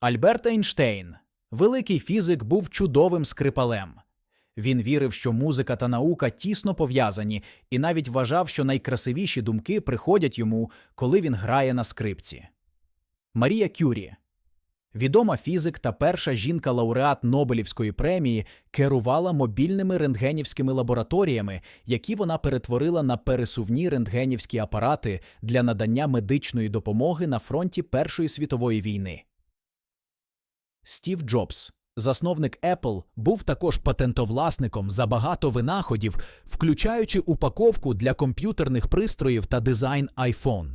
Альберт Ейнштейн, великий фізик, був чудовим скрипалем. Він вірив, що музика та наука тісно пов'язані, і навіть вважав, що найкрасивіші думки приходять йому, коли він грає на скрипці. Марія Кюрі, відома фізик та перша жінка-лауреат Нобелівської премії, керувала мобільними рентгенівськими лабораторіями, які вона перетворила на пересувні рентгенівські апарати для надання медичної допомоги на фронті Першої світової війни. Стів Джобс, засновник Apple, був також патентовласником за багато винаходів, включаючи упаковку для комп'ютерних пристроїв та дизайн iPhone.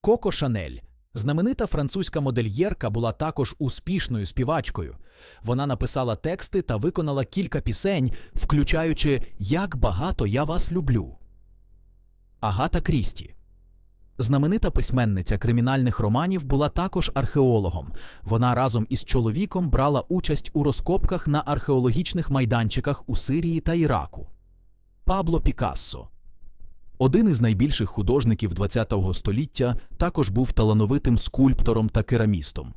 Коко Шанель, знаменита французька модельєрка, була також успішною співачкою. Вона написала тексти та виконала кілька пісень, включаючи Як багато я вас люблю. Агата Крісті. Знаменита письменниця кримінальних романів була також археологом. Вона разом із чоловіком брала участь у розкопках на археологічних майданчиках у Сирії та Іраку. Пабло Пікассо. Один із найбільших художників ХХ століття також був талановитим скульптором та керамістом.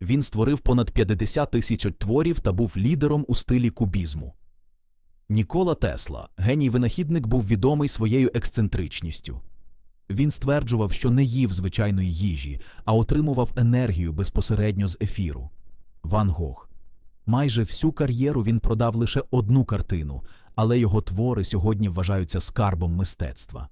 Він створив понад 50 тисяч творів та був лідером у стилі кубізму. Нікола Тесла, геній-винахідник, був відомий своєю ексцентричністю. Він стверджував, що не їв звичайної їжі, а отримував енергію безпосередньо з ефіру. Ван Гог. Майже всю кар'єру він продав лише одну картину, але його твори сьогодні вважаються скарбом мистецтва.